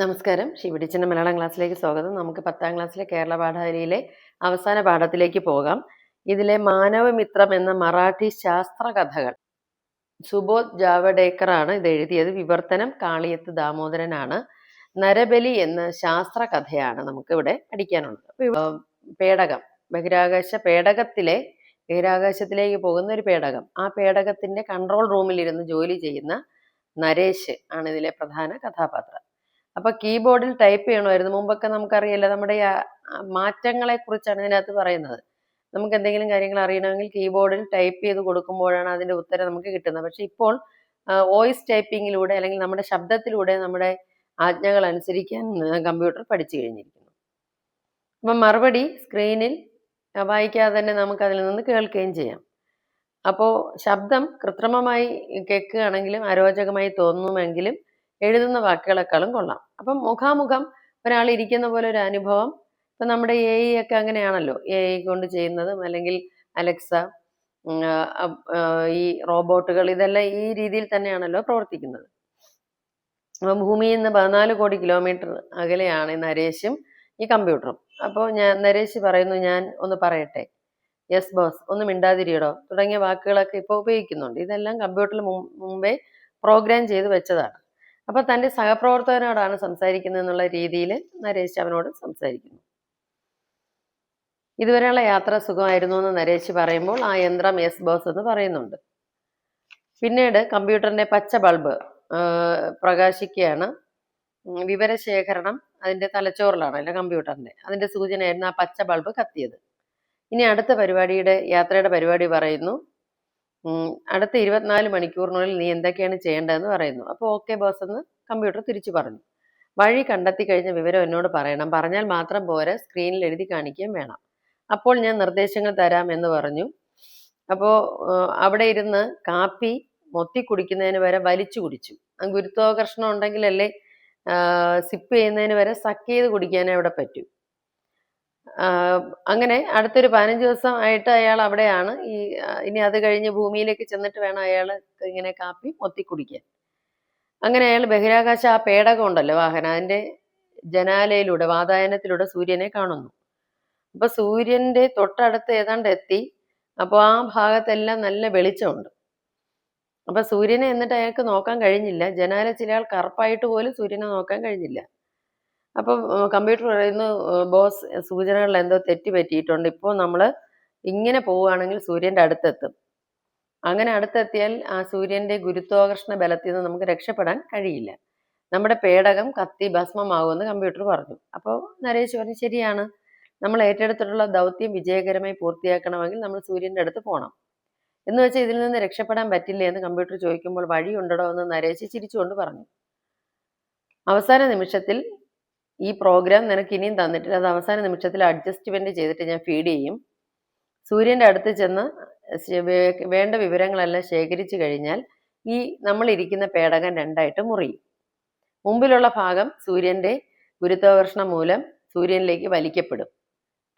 നമസ്കാരം. ശിവടിച്ചന്റെ മലയാളം ക്ലാസ്സിലേക്ക് സ്വാഗതം. നമുക്ക് പത്താം ക്ലാസ്സിലെ കേരള പാഠാവലിയിലെ അവസാന പാഠത്തിലേക്ക് പോകാം. ഇതിലെ മാനവമിത്രം എന്ന മറാഠി ശാസ്ത്ര കഥകൾ സുബോധ് ജാവഡേക്കർ ആണ് ഇത് എഴുതിയത്. വിവർത്തനം കാളിയത്ത് ദാമോദരനാണ്. നരബലി എന്ന ശാസ്ത്ര കഥയാണ് നമുക്ക് ഇവിടെ പഠിക്കാനുള്ളത് പേടകം. ബഹിരാകാശ പേടകത്തിലെ ബഹിരാകാശത്തിലേക്ക് പോകുന്ന ഒരു പേടകം. ആ പേടകത്തിന്റെ കൺട്രോൾ റൂമിൽ ഇരുന്ന് ജോലി ചെയ്യുന്ന നരേഷ് ആണ് ഇതിലെ പ്രധാന കഥാപാത്രം. അപ്പൊ കീബോർഡിൽ ടൈപ്പ് ചെയ്യണമായിരുന്നു. മുമ്പൊക്കെ നമുക്കറിയില്ല നമ്മുടെ മാറ്റങ്ങളെ കുറിച്ചാണ് ഇതിനകത്ത് പറയുന്നത്. നമുക്ക് എന്തെങ്കിലും കാര്യങ്ങൾ അറിയണമെങ്കിൽ കീബോർഡിൽ ടൈപ്പ് ചെയ്ത് കൊടുക്കുമ്പോഴാണ് അതിന്റെ ഉത്തരം നമുക്ക് കിട്ടുന്നത്. പക്ഷെ ഇപ്പോൾ വോയിസ് ടൈപ്പിങ്ങിലൂടെ അല്ലെങ്കിൽ നമ്മുടെ ശബ്ദത്തിലൂടെ നമ്മുടെ ആജ്ഞകൾ അനുസരിക്കാൻ കമ്പ്യൂട്ടർ പഠിച്ചു കഴിഞ്ഞിരിക്കുന്നു. അപ്പം മറുപടി സ്ക്രീനിൽ വായിക്കാതെ തന്നെ നമുക്ക് അതിൽ നിന്ന് കേൾക്കുകയും ചെയ്യാം. അപ്പോൾ ശബ്ദം കൃത്രിമമായി കേൾക്കുകയാണെങ്കിലും അരോചകമായി തോന്നുമെങ്കിലും എഴുതുന്ന വാക്കുകളെക്കാളും കൊള്ളാം. അപ്പം മുഖാമുഖം ഒരാൾ ഇരിക്കുന്ന പോലെ ഒരു അനുഭവം. ഇപ്പം നമ്മുടെ എ ഐ ഒക്കെ അങ്ങനെയാണല്ലോ. എ ഐ കൊണ്ട് ചെയ്യുന്നതും അല്ലെങ്കിൽ അലക്സ ഈ റോബോട്ടുകൾ ഇതെല്ലാം ഈ രീതിയിൽ തന്നെയാണല്ലോ പ്രവർത്തിക്കുന്നത്. അപ്പം ഭൂമിയിൽ നിന്ന് പതിനാല് കോടി കിലോമീറ്റർ അകലെയാണ് നരേശും ഈ കമ്പ്യൂട്ടറും. അപ്പോൾ ഞാൻ നരേശ് പറയുന്നു ഞാൻ ഒന്ന് പറയട്ടെ. യെസ് ബോസ് ഒന്ന് മിണ്ടാതിരിയടോ. തുടങ്ങിയ വാക്കുകളൊക്കെ ഇപ്പോൾ ഉപയോഗിക്കുന്നുണ്ട്. ഇതെല്ലാം കമ്പ്യൂട്ടറിൽ മുമ്പേ പ്രോഗ്രാം ചെയ്ത് വെച്ചതാണ്. അപ്പോൾ തന്റെ സഹപ്രവർത്തകനോടാണ് സംസാരിക്കുന്നത് എന്നുള്ള രീതിയിൽ നരേശ് അവനോട് സംസാരിക്കുന്നു. ഇതുവരെയുള്ള യാത്ര സുഖമായിരുന്നു എന്ന് നരേശ് പറയുമ്പോൾ ആ യന്ത്രം എസ് ബോസ് എന്ന് പറയുന്നുണ്ട്. പിന്നീട് കമ്പ്യൂട്ടറിന്റെ പച്ച ബൾബ് പ്രകാശിക്കുകയാണ്. വിവരശേഖരണം അതിന്റെ തലച്ചോറിലാണ് അല്ല കമ്പ്യൂട്ടറിന്റെ. അതിന്റെ സൂചനയായിരുന്നു ആ പച്ച ബൾബ് കത്തിയത്. ഇനി അടുത്ത പരിപാടിയുടെ യാത്രയുടെ പരിപാടി പറയുന്നു. അടുത്ത ഇരുപത്തിനാല് മണിക്കൂറിനുള്ളിൽ നീ എന്തൊക്കെയാണ് ചെയ്യേണ്ടതെന്ന് പറയുന്നു. അപ്പോൾ ഓക്കെ ബോസ് എന്ന് കമ്പ്യൂട്ടർ തിരിച്ചു പറഞ്ഞു. വഴി കണ്ടെത്തി കഴിഞ്ഞ വിവരം എന്നോട് പറയണം. പറഞ്ഞാൽ മാത്രം പോരെ സ്ക്രീനിൽ എഴുതി കാണിക്കുകയും വേണം. അപ്പോൾ ഞാൻ നിർദ്ദേശങ്ങൾ തരാം എന്ന് പറഞ്ഞു. അപ്പോൾ അവിടെ ഇരുന്ന് കാപ്പി മൊത്തി കുടിക്കുന്നതിന് വരെ വലിച്ചു കുടിച്ചു. ഗുരുത്വാകർഷണം ഉണ്ടെങ്കിലല്ലേ സിപ്പ് ചെയ്യുന്നതിന് വരെ സക്ക് ചെയ്ത് കുടിക്കാനേ അവിടെ പറ്റൂ. അങ്ങനെ അടുത്തൊരു പതിനഞ്ച് ദിവസം ആയിട്ട് അയാൾ അവിടെയാണ്. ഈ ഇനി അത് കഴിഞ്ഞ് ഭൂമിയിലേക്ക് ചെന്നിട്ട് വേണം അയാൾ ഇങ്ങനെ കാപ്പി മൊത്തി കുടിക്കാൻ. അങ്ങനെ അയാൾ ബഹിരാകാശ ആ പേടകം ഉണ്ടല്ലോ വാഹനം അതിന്റെ ജനാലയിലൂടെ വാതായനത്തിലൂടെ സൂര്യനെ കാണുന്നു. അപ്പൊ സൂര്യന്റെ തൊട്ടടുത്ത് ഏതാണ്ട് എത്തി. അപ്പോൾ ആ ഭാഗത്തെല്ലാം നല്ല വെളിച്ചമുണ്ട്. അപ്പൊ സൂര്യനെ എന്നിട്ട് അയാൾക്ക് നോക്കാൻ കഴിഞ്ഞില്ല. ജനാല ചിലയാൾ കറുപ്പായിട്ട് പോലും സൂര്യനെ നോക്കാൻ കഴിഞ്ഞില്ല. അപ്പം കമ്പ്യൂട്ടർ പറയുന്നു ബോസ് സൂചനകളിൽ എന്തോ തെറ്റ് പറ്റിയിട്ടുണ്ട്. ഇപ്പോൾ നമ്മൾ ഇങ്ങനെ പോവുകയാണെങ്കിൽ സൂര്യന്റെ അടുത്തെത്തും. അങ്ങനെ അടുത്തെത്തിയാൽ ആ സൂര്യന്റെ ഗുരുത്വാകർഷണ ബലത്തിൽ നിന്ന് നമുക്ക് രക്ഷപ്പെടാൻ കഴിയില്ല. നമ്മുടെ പേടകം കത്തി ഭസ്മമാകുമെന്ന് കമ്പ്യൂട്ടർ പറഞ്ഞു. അപ്പോൾ നരേഷ് പറഞ്ഞു ശരിയാണ്. നമ്മൾ ഏറ്റെടുത്തിട്ടുള്ള ദൗത്യം വിജയകരമായി പൂർത്തിയാക്കണമെങ്കിൽ നമ്മൾ സൂര്യന്റെ അടുത്ത് പോകണം എന്ന് വെച്ചാൽ ഇതിൽ നിന്ന് രക്ഷപ്പെടാൻ പറ്റില്ല എന്ന് കമ്പ്യൂട്ടർ ചോദിക്കുമ്പോൾ വഴിയുണ്ടോ എന്ന് നരേശ് ചിരിച്ചുകൊണ്ട് പറഞ്ഞു. അവസാന നിമിഷത്തിൽ ഈ പ്രോഗ്രാം നിനക്ക് ഇനിയും തന്നിട്ടില്ല അത് അവസാന നിമിഷത്തിൽ അഡ്ജസ്റ്റ്മെന്റ് ചെയ്തിട്ട് ഞാൻ ഫീഡ് ചെയ്യും. സൂര്യന്റെ അടുത്ത് ചെന്ന് വേണ്ട വിവരങ്ങളെല്ലാം ശേഖരിച്ചു കഴിഞ്ഞാൽ ഈ നമ്മൾ ഇരിക്കുന്ന പേടകം രണ്ടായിട്ട് മുറിയും. മുമ്പിലുള്ള ഭാഗം സൂര്യന്റെ ഗുരുത്വാകർഷണം മൂലം സൂര്യനിലേക്ക് വലിക്കപ്പെടും.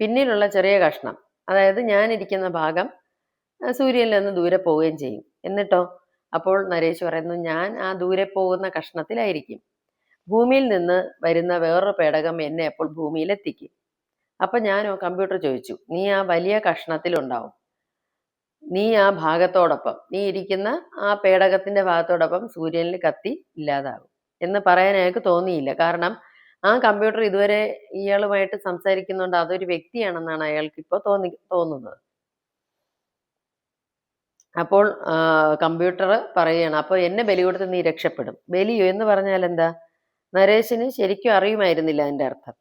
പിന്നിലുള്ള ചെറിയ കഷ്ണം അതായത് ഞാനിരിക്കുന്ന ഭാഗം സൂര്യനിൽ നിന്ന് ദൂരെ പോവുകയും ചെയ്യും. എന്നിട്ടോ? അപ്പോൾ നരേഷ് പറയുന്നു ഞാൻ ആ ദൂരെ പോകുന്ന കഷ്ണത്തിലായിരിക്കും. ഭൂമിയിൽ നിന്ന് വരുന്ന വേറൊരു പേടകം എന്നെ അപ്പോൾ ഭൂമിയിലെത്തിക്കും. അപ്പം ഞാനോ കമ്പ്യൂട്ടർ ചോദിച്ചു നീ ആ വലിയ കഷ്ണത്തിലുണ്ടാവും നീ ആ ഭാഗത്തോടൊപ്പം നീ ഇരിക്കുന്ന ആ പേടകത്തിന്റെ ഭാഗത്തോടൊപ്പം സൂര്യനിൽ കത്തി ഇല്ലാതാകും. എന്ന് പറയാൻ അയാൾക്ക് തോന്നിയില്ല. കാരണം ആ കമ്പ്യൂട്ടർ ഇതുവരെ ഇയാളുമായിട്ട് സംസാരിക്കുന്നുണ്ട് അതൊരു വ്യക്തിയാണെന്നാണ് അയാൾക്ക് ഇപ്പോൾ തോന്നി തോന്നുന്നത്. അപ്പോൾ കമ്പ്യൂട്ടർ പറയുകയാണ് അപ്പോൾ എന്നെ ബലി കൊടുത്ത് നീ രക്ഷപ്പെടും. ബലിയോ എന്ന് പറഞ്ഞാൽ എന്താ? നരേശിന് ശരിക്കും അറിയുമായിരുന്നില്ല അതിന്റെ അർത്ഥം.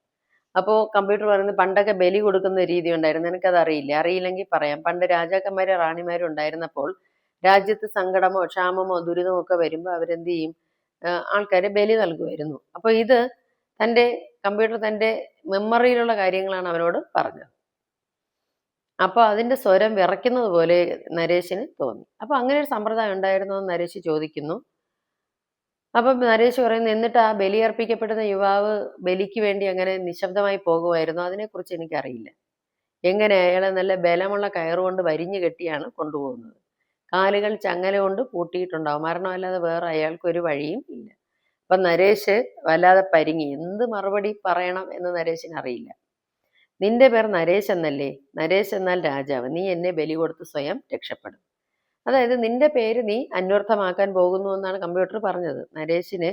അപ്പോൾ കമ്പ്യൂട്ടർ പറയുന്നത് പണ്ടൊക്കെ ബലി കൊടുക്കുന്ന രീതി ഉണ്ടായിരുന്നു. എനിക്കത് അറിയില്ല. അറിയില്ലെങ്കിൽ പറയാം. പണ്ട് രാജാക്കന്മാരും റാണിമാരും ഉണ്ടായിരുന്നപ്പോൾ രാജ്യത്ത് സങ്കടമോ ക്ഷാമമോ ദുരിതമോ ഒക്കെ വരുമ്പോൾ അവരെന്ത് ചെയ്യും? ആൾക്കാരെ ബലി നൽകുമായിരുന്നു. അപ്പോൾ ഇത് തന്റെ കമ്പ്യൂട്ടർ തന്റെ മെമ്മറിയിലുള്ള കാര്യങ്ങളാണ് അവനോട് പറഞ്ഞത്. അപ്പോൾ അതിന്റെ സ്വരം വിറയ്ക്കുന്നത് പോലെ നരേശിന് തോന്നി. അപ്പോൾ അങ്ങനെ ഒരു സമ്പ്രദായം ഉണ്ടായിരുന്നോ എന്ന് നരേശ് ചോദിക്കുന്നു. അപ്പം നരേഷ് പറയുന്നു എന്നിട്ട് ആ ബലിയർപ്പിക്കപ്പെടുന്ന യുവാവ് ബലിക്ക് വേണ്ടി അങ്ങനെ നിശബ്ദമായി പോകുമായിരുന്നു. അതിനെക്കുറിച്ച് എനിക്കറിയില്ല. എങ്ങനെ അയാളെ നല്ല ബലമുള്ള കയറുകൊണ്ട് വരിഞ്ഞു കെട്ടിയാണ് കൊണ്ടുപോകുന്നത്? കാലുകൾ ചങ്ങല കൊണ്ട് പൂട്ടിയിട്ടുണ്ടാവും. മരണമല്ലാതെ വേറെ അയാൾക്ക് ഒരു വഴിയും ഇല്ല. അപ്പൊ നരേഷ് വല്ലാതെ പരിങ്ങി. എന്ത് മറുപടി പറയണം എന്ന് നരേഷിന് അറിയില്ല. നിന്റെ പേർ നരേശ് എന്നല്ലേ? നരേശ് എന്നാൽ രാജാവ്. നീ എന്നെ ബലി കൊടുത്ത് സ്വയം രക്ഷപ്പെടും. അതായത് നിന്റെ പേര് നീ അന്വർത്ഥമാക്കാൻ പോകുന്നു എന്നാണ് കമ്പ്യൂട്ടർ പറഞ്ഞത്. നരേഷിന്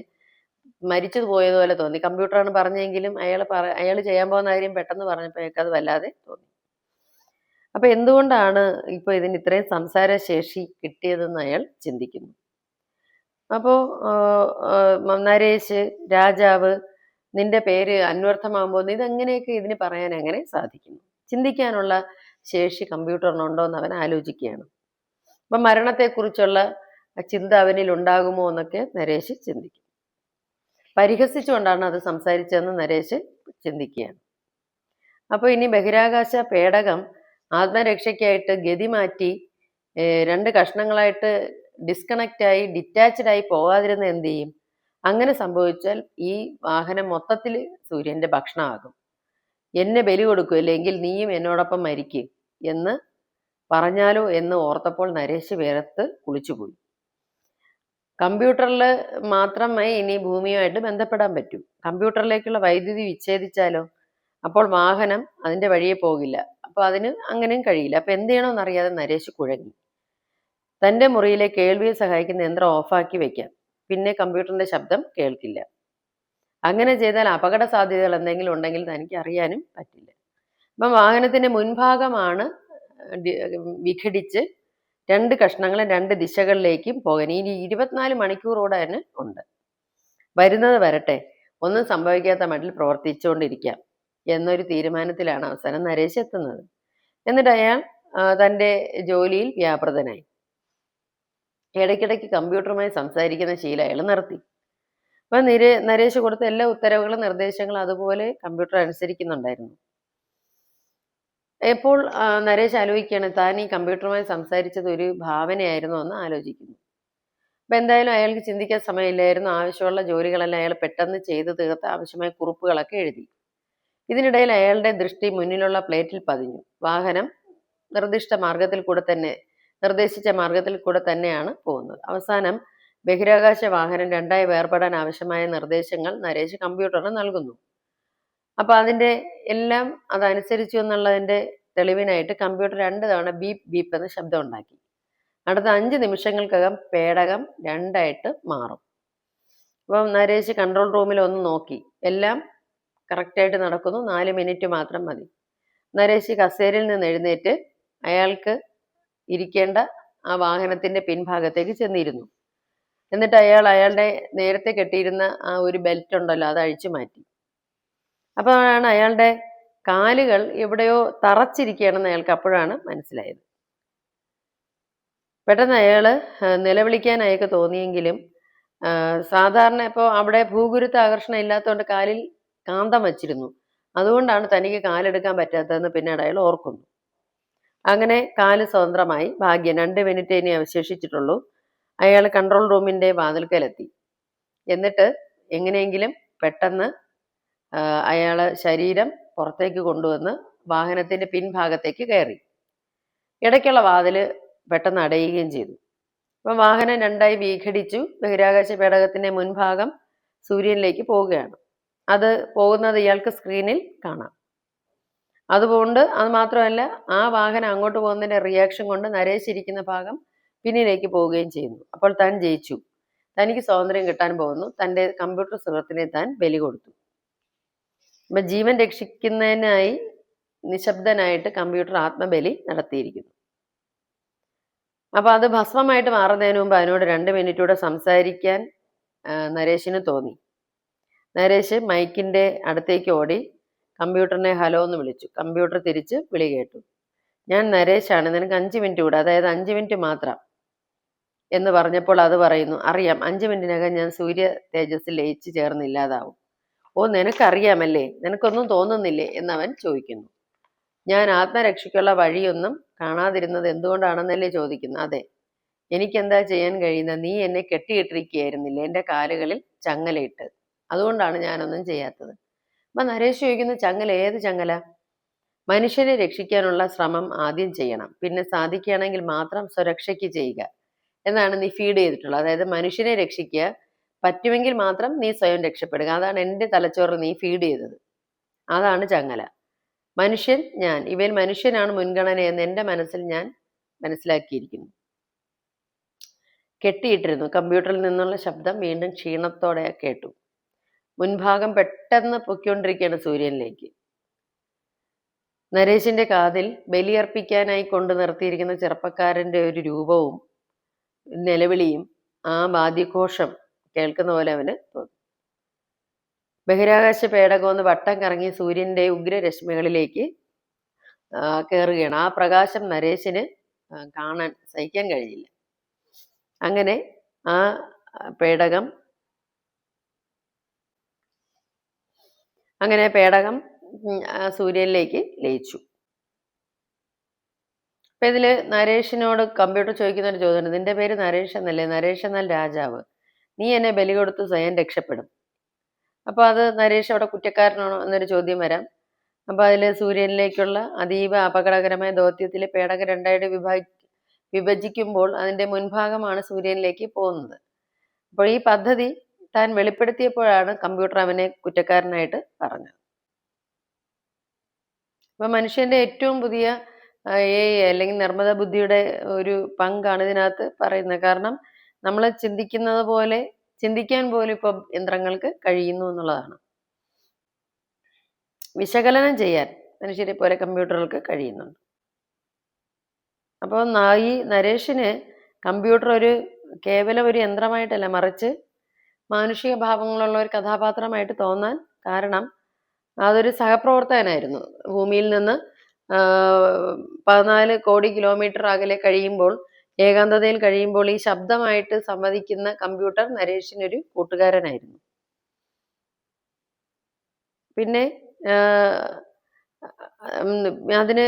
മരിച്ചു പോയതുപോലെ തോന്നി. കമ്പ്യൂട്ടറാണ് പറഞ്ഞെങ്കിലും അയാൾ പറ അയാൾ ചെയ്യാൻ പോകുന്ന കാര്യം പെട്ടെന്ന് പറഞ്ഞപ്പോഴേക്ക് അത് വല്ലാതെ തോന്നി. അപ്പൊ എന്തുകൊണ്ടാണ് ഇപ്പൊ ഇതിന് ഇത്രയും സംസാര ശേഷി കിട്ടിയതെന്ന് അയാൾ ചിന്തിക്കുന്നു. അപ്പോ ആഹ് ആഹ് നരേഷ് രാജാവ് നിന്റെ പേര് അന്വർത്ഥമാകുമ്പോൾ ഇതെങ്ങനെയൊക്കെ ഇതിന് പറയാൻ എങ്ങനെ സാധിക്കുന്നു? ചിന്തിക്കാനുള്ള ശേഷി കമ്പ്യൂട്ടറിനുണ്ടോ എന്ന് അവൻ ആലോചിക്കുകയാണ്. അപ്പൊ മരണത്തെക്കുറിച്ചുള്ള ചിന്ത അവനിൽ ഉണ്ടാകുമോ എന്നൊക്കെ നരേശ് ചിന്തിക്കും. പരിഹസിച്ചുകൊണ്ടാണ് അത് സംസാരിച്ചതെന്ന് നരേശ് ചിന്തിക്കുകയാണ്. അപ്പോൾ ഇനി ബഹിരാകാശ പേടകം ആത്മരക്ഷയ്ക്കായിട്ട് ഗതി മാറ്റി രണ്ട് കഷ്ണങ്ങളായിട്ട് ഡിസ്കണക്റ്റായി ആയി ഡിറ്റാച്ച്ഡ് ആയി പോകാതിരുന്ന എന്ത് ചെയ്യും? അങ്ങനെ സംഭവിച്ചാൽ ഈ വാഹനം മൊത്തത്തിൽ സൂര്യന്റെ ഭക്ഷണമാകും. എന്നെ ബലി കൊടുക്കും അല്ലെങ്കിൽ നീയും എന്നോടൊപ്പം മരിക്കും എന്ന് പറഞ്ഞാലോ എന്ന് ഓർത്തപ്പോൾ നരേശ് വേർത്ത് കുളിച്ചുപോയി. കമ്പ്യൂട്ടറിൽ മാത്രമേ ഇനി ഭൂമിയുമായിട്ട് ബന്ധപ്പെടാൻ പറ്റൂ. കമ്പ്യൂട്ടറിലേക്കുള്ള വൈദ്യുതി വിച്ഛേദിച്ചാലോ? അപ്പോൾ വാഹനം അതിന്റെ വഴിയെ പോകില്ല. അപ്പോൾ അതിന് അങ്ങനെയും കഴിയില്ല. അപ്പോൾ എന്ത് ചെയ്യണമെന്നറിയാതെ നരേശ് കുഴങ്ങി. തന്റെ മുറിയിലെ കേൾവിയെ സഹായിക്കുന്ന യന്ത്രം ഓഫാക്കി വയ്ക്കാം പിന്നെ കമ്പ്യൂട്ടറിന്റെ ശബ്ദം കേൾക്കില്ല. അങ്ങനെ ചെയ്താൽ അപകട സാധ്യതകൾ എന്തെങ്കിലും ഉണ്ടെങ്കിൽ തനിക്ക് അറിയാനും പറ്റില്ല. അപ്പം വാഹനത്തിന്റെ മുൻഭാഗമാണ് വിഘടിച്ച് രണ്ട് കഷ്ണങ്ങളെ രണ്ട് ദിശകളിലേക്കും പോകാൻ. ഇനി ഇരുപത്തിനാല് മണിക്കൂറോടെ തന്നെ ഉണ്ട്. വരുന്നത് വരട്ടെ. ഒന്നും സംഭവിക്കാത്ത മട്ടിൽ പ്രവർത്തിച്ചുകൊണ്ടിരിക്കാം എന്നൊരു തീരുമാനത്തിലാണ് അവസാനം നരേശ് എത്തുന്നത്. എന്നിട്ട് അയാൾ തന്റെ ജോലിയിൽ വ്യാപൃതനായി. ഇടയ്ക്കിടയ്ക്ക് കമ്പ്യൂട്ടറുമായി സംസാരിക്കുന്ന ശീലം അയാൾ നിർത്തി. അപ്പം നിര നരേഷ് കൊടുത്ത എല്ലാ ഉത്തരവുകളും നിർദ്ദേശങ്ങളും അതുപോലെ കമ്പ്യൂട്ടർ അനുസരിക്കുന്നുണ്ടായിരുന്നു. എപ്പോൾ നരേഷ് ആലോചിക്കുകയാണ് താൻ ഈ കമ്പ്യൂട്ടറുമായി സംസാരിച്ചത് ഒരു ഭാവനയായിരുന്നു എന്ന് ആലോചിക്കുന്നു. അപ്പം എന്തായാലും അയാൾക്ക് ചിന്തിക്കാൻ സമയമില്ലായിരുന്നു ആവശ്യമുള്ള ജോലികളെല്ലാം അയാൾ പെട്ടെന്ന് ചെയ്തു തീർത്ത് ആവശ്യമായ കുറിപ്പുകളൊക്കെ എഴുതി. ഇതിനിടയിൽ അയാളുടെ ദൃഷ്ടി മുന്നിലുള്ള പ്ലേറ്റിൽ പതിഞ്ഞു. വാഹനം നിർദ്ദിഷ്ട മാർഗത്തിൽ കൂടെ തന്നെ നിർദ്ദേശിച്ച മാർഗത്തിൽ കൂടെ തന്നെയാണ് പോകുന്നത്. അവസാനം ബഹിരാകാശ വാഹനം രണ്ടായി വേർപെടാൻ ആവശ്യമായ നിർദ്ദേശങ്ങൾ നരേഷ് കമ്പ്യൂട്ടറിന് നൽകുന്നു. അപ്പൊ അതിന്റെ എല്ലാം അതനുസരിച്ചു എന്നുള്ളതിന്റെ തെളിവിനായിട്ട് കമ്പ്യൂട്ടർ രണ്ട് തവണ ബീപ്പ് ബീപ്പ് എന്ന ശബ്ദം ഉണ്ടാക്കി. അടുത്ത അഞ്ച് നിമിഷങ്ങൾക്കകം പേടകം രണ്ടായിട്ട് മാറും. അപ്പം നരേശ് കൺട്രോൾ റൂമിൽ ഒന്ന് നോക്കി. എല്ലാം കറക്റ്റായിട്ട് നടക്കുന്നു. നാല് മിനിറ്റ് മാത്രം മതി. നരേശ് കസേരയിൽ നിന്ന് എഴുന്നേറ്റ് അയാൾക്ക് ഇരിക്കേണ്ട ആ വാഹനത്തിന്റെ പിൻഭാഗത്തേക്ക് ചെന്നിരുന്നു. എന്നിട്ട് അയാൾ അയാളുടെ നേരത്തെ കെട്ടിയിരുന്ന ആ ഒരു ബെൽറ്റ് ഉണ്ടല്ലോ അത് അഴിച്ചു മാറ്റി. അപ്പോഴാണ് അയാളുടെ കാലുകൾ എവിടെയോ തറച്ചിരിക്കുകയാണെന്ന് അയാൾക്ക് അപ്പോഴാണ് മനസ്സിലായത്. പെട്ടെന്ന് അയാൾ നിലവിളിക്കാൻ അയാൾക്ക് തോന്നിയെങ്കിലും സാധാരണ ഇപ്പോൾ അവിടെ ഭൂഗുരുത്വാകർഷണം ഇല്ലാത്തതുകൊണ്ട് കാലിൽ കാന്തം വച്ചിരുന്നു. അതുകൊണ്ടാണ് തനിക്ക് കാലെടുക്കാൻ പറ്റാത്തതെന്ന് പിന്നീട് അയാൾ ഓർക്കുന്നു. അങ്ങനെ കാൽ സ്വതന്ത്രമായി ഭാഗ്യം രണ്ട് മിനിറ്റ് ഇനി അവശേഷിച്ചിട്ടുള്ളൂ. അയാൾ കൺട്രോൾ റൂമിന്റെ വാതിൽക്കലെത്തി. എന്നിട്ട് എങ്ങനെയെങ്കിലും പെട്ടെന്ന് ആ, അയാളെ ശരീരം പുറത്തേക്ക് കൊണ്ടുവന്ന് വാഹനത്തിന്റെ പിൻഭാഗത്തേക്ക് കയറി. ഇടയ്ക്കുള്ള വാതിൽ പെട്ടെന്ന് അടയുകയും ചെയ്തു. അപ്പം വാഹനം രണ്ടായി വിഘടിച്ചു. ബഹിരാകാശ പേടകത്തിന്റെ മുൻഭാഗം സൂര്യനിലേക്ക് പോവുകയാണ്. അത് പോകുന്നത് ഇയാൾക്ക് സ്ക്രീനിൽ കാണാം. അതുകൊണ്ട് അത് മാത്രമല്ല ആ വാഹനം അങ്ങോട്ട് പോകുന്നതിന്റെ റിയാക്ഷൻ കൊണ്ട് നരേശ് ഇരിക്കുന്ന ഭാഗം പിന്നിലേക്ക് പോവുകയും ചെയ്യുന്നു. അപ്പോൾ താൻ ജയിച്ചു. തനിക്ക് സ്വാതന്ത്ര്യം കിട്ടാൻ പോകുന്നു. തന്റെ കമ്പ്യൂട്ടർ സുഹൃത്തിനെ താൻ ബലി കൊടുത്തു. അപ്പൊ ജീവൻ രക്ഷിക്കുന്നതിനായി നിശബ്ദനായിട്ട് കമ്പ്യൂട്ടർ ആത്മബലി നടത്തിയിരിക്കുന്നു. അപ്പൊ അത് ഭസ്മമായിട്ട് മാറുന്നതിന് മുമ്പ് അതിനോട് രണ്ട് മിനിറ്റ് കൂടെ സംസാരിക്കാൻ നരേഷിന് തോന്നി. നരേഷ് മൈക്കിന്റെ അടുത്തേക്ക് ഓടി കമ്പ്യൂട്ടറിനെ ഹലോ എന്ന് വിളിച്ചു. കമ്പ്യൂട്ടർ തിരിച്ച് വിളി കേട്ടു. ഞാൻ നരേഷാണ് നിനക്ക് അഞ്ച് മിനിറ്റ് കൂടെ അതായത് അഞ്ച് മിനിറ്റ് മാത്രം എന്ന് പറഞ്ഞപ്പോൾ അത് പറയുന്നു അറിയാം അഞ്ച് മിനിറ്റിനകം ഞാൻ സൂര്യ തേജസ്സിൽ ലയിച്ച് ചേർന്ന് ഇല്ലാതാവും. ഓ നിനക്കറിയാമല്ലേ? നിനക്കൊന്നും തോന്നുന്നില്ലേ? എന്നവൻ ചോദിക്കുന്നു. ഞാൻ ആത്മരക്ഷയ്ക്കുള്ള വഴിയൊന്നും കാണാതിരുന്നത് എന്തുകൊണ്ടാണെന്നല്ലേ ചോദിക്കുന്നു. അതെ എനിക്കെന്താ ചെയ്യാൻ കഴിയുന്ന നീ എന്നെ കെട്ടിയിട്ടിരിക്കുകയായിരുന്നില്ലേ? എന്റെ കാലുകളിൽ ചങ്ങലയിട്ട്. അതുകൊണ്ടാണ് ഞാനൊന്നും ചെയ്യാത്തത്. അപ്പം നരേഷ് ചോദിക്കുന്ന ചങ്ങല ഏത് ചങ്ങല? മനുഷ്യനെ രക്ഷിക്കാനുള്ള ശ്രമം ആദ്യം ചെയ്യണം. പിന്നെ സാധിക്കുകയാണെങ്കിൽ മാത്രം സ്വരക്ഷയ്ക്ക് ചെയ്യുക. എന്നാണ് നീ ഫീഡ് ചെയ്തിട്ടുള്ളത്. അതായത് മനുഷ്യനെ രക്ഷിക്കുക പറ്റുമെങ്കിൽ മാത്രം നീ സ്വയം രക്ഷപ്പെടുക. അതാണ് എന്റെ തലച്ചോറിൽ നീ ഫീഡ് ചെയ്തത്. അതാണ് ചങ്ങല. മനുഷ്യൻ ഞാൻ. ഇവൻ മനുഷ്യനാണ് മുൻഗണന എന്ന് എന്റെ മനസ്സിൽ ഞാൻ മനസ്സിലാക്കിയിരിക്കുന്നു. കെട്ടിയിട്ടിരുന്നു. കമ്പ്യൂട്ടറിൽ നിന്നുള്ള ശബ്ദം വീണ്ടും ക്ഷീണത്തോടെ കേട്ടു. മുൻഭാഗം പെട്ടെന്ന് പൊയ്ക്കൊണ്ടിരിക്കുകയാണ് സൂര്യനിലേക്ക്. നരേശിന്റെ കാതിൽ ബലിയർപ്പിക്കാനായി കൊണ്ടു നിർത്തിയിരിക്കുന്ന ചെറുപ്പക്കാരന്റെ ഒരു രൂപവും നിലവിളിയും ആ വാദ്യഘോഷം കേൾക്കുന്ന പോലെ അവന് തോന്നി. ബഹിരാകാശ പേടകം ഒന്ന് വട്ടം കറങ്ങി സൂര്യന്റെ ഉഗ്രരശ്മികളിലേക്ക് കയറുകയാണ് ആ പ്രകാശം നരേശിന് കാണാൻ സഹിക്കാൻ കഴിയില്ല അങ്ങനെ ആ പേടകം അങ്ങനെ പേടകം സൂര്യനിലേക്ക് ലയിച്ചു. അപ്പൊ ഇതിൽ നരേഷിനോട് കമ്പ്യൂട്ടർ ചോദിക്കുന്ന ഒരു ചോദ്യമുണ്ട്. നിന്റെ പേര് നരേഷ് എന്നല്ലേ? നരേഷ് എന്നാൽ രാജാവ്. നീ എന്നെ ബലി കൊടുത്ത് സ്വയം രക്ഷപ്പെടും. അപ്പൊ അത് നരേഷ് അവിടെ കുറ്റക്കാരനാണോ എന്നൊരു ചോദ്യം വരാം. അപ്പൊ അതിൽ സൂര്യനിലേക്കുള്ള അതീവ അപകടകരമായ ദൗത്യത്തിൽ പേടക രണ്ടായിട്ട് വിഭാഗി വിഭജിക്കുമ്പോൾ അതിന്റെ മുൻഭാഗമാണ് സൂര്യനിലേക്ക് പോകുന്നത്. അപ്പോൾ ഈ പദ്ധതി താൻ വെളിപ്പെടുത്തിയപ്പോഴാണ് കമ്പ്യൂട്ടർ അവനെ കുറ്റക്കാരനായിട്ട് പറഞ്ഞത്. അപ്പൊ മനുഷ്യന്റെ ഏറ്റവും പുതിയ എ അല്ലെങ്കിൽ നിർമ്മത ബുദ്ധിയുടെ ഒരു പങ്കാണ് ഇതിനകത്ത് പറയുന്നത്. കാരണം നമ്മൾ ചിന്തിക്കുന്നത് പോലെ ചിന്തിക്കാൻ പോലും ഇപ്പൊ യന്ത്രങ്ങൾക്ക് കഴിയുന്നു എന്നുള്ളതാണ്. വിശകലനം ചെയ്യാൻ മനുഷ്യരെ പോലെ കമ്പ്യൂട്ടറുകൾക്ക് കഴിയുന്നുണ്ട്. അപ്പോൾ ഈ നരേഷിന് കമ്പ്യൂട്ടർ ഒരു കേവലം ഒരു യന്ത്രമായിട്ടല്ല മറിച്ച് മാനുഷിക ഭാവങ്ങളുള്ള ഒരു കഥാപാത്രമായിട്ട് തോന്നാൻ കാരണം അതൊരു സഹപ്രവർത്തകനായിരുന്നു. ഭൂമിയിൽ നിന്ന് പതിനാല് കോടി കിലോമീറ്റർ അകലെ കഴിയുമ്പോൾ ഏകാന്തതയിൽ കഴിയുമ്പോൾ ഈ ശബ്ദമായിട്ട് സംവദിക്കുന്ന കമ്പ്യൂട്ടർ നരേഷിനൊരു കൂട്ടുകാരനായിരുന്നു. പിന്നെ അതിന്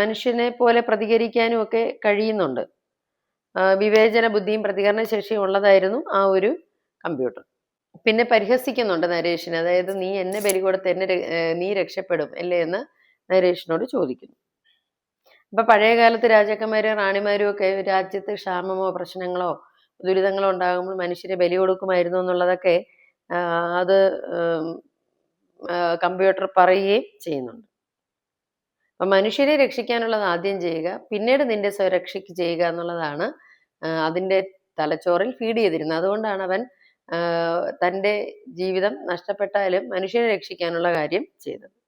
മനുഷ്യനെ പോലെ പ്രതികരിക്കാനും ഒക്കെ കഴിയുന്നുണ്ട്. വിവേചന ബുദ്ധിയും പ്രതികരണ ശേഷിയും ഉള്ളതായിരുന്നു ആ ഒരു കമ്പ്യൂട്ടർ. പിന്നെ പരിഹസിക്കുന്നുണ്ട് നരേഷിന്. അതായത് നീ എന്നെ ബലി കൊടുത്ത് എന്നെ നീ രക്ഷപ്പെടും അല്ലേ? എന്ന് നരേഷിനോട് ചോദിക്കുന്നു. അപ്പൊ പഴയ കാലത്ത് രാജാക്കന്മാരും റാണിമാരും ഒക്കെ രാജ്യത്ത് ക്ഷാമമോ പ്രശ്നങ്ങളോ ദുരിതങ്ങളോ ഉണ്ടാകുമ്പോൾ മനുഷ്യരെ ബലി കൊടുക്കുമായിരുന്നു എന്നുള്ളതൊക്കെ അത് കമ്പ്യൂട്ടർ പറയുകയും ചെയ്യുന്നുണ്ട്. അപ്പൊ മനുഷ്യരെ രക്ഷിക്കാനുള്ളത് ആദ്യം ചെയ്യുക പിന്നീട് നിന്റെ സ്വരക്ഷയ്ക്ക് ചെയ്യുക എന്നുള്ളതാണ് അതിന്റെ തലച്ചോറിൽ ഫീഡ് ചെയ്തിരുന്നത്. അതുകൊണ്ടാണ് അവൻ തന്റെ ജീവിതം നഷ്ടപ്പെട്ടാലും മനുഷ്യരെ രക്ഷിക്കാനുള്ള കാര്യം ചെയ്തത്.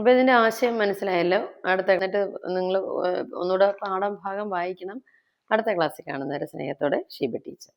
അപ്പൊ ഇതിന്റെ ആശയം മനസ്സിലായല്ലോ. അടുത്ത എന്നിട്ട് നിങ്ങൾ ഒന്നുകൂടെ പാഠം ഭാഗം വായിക്കണം. അടുത്ത ക്ലാസ്സിൽ കാണുന്നവരെ സ്നേഹത്തോടെ ഷീബ ടീച്ചർ.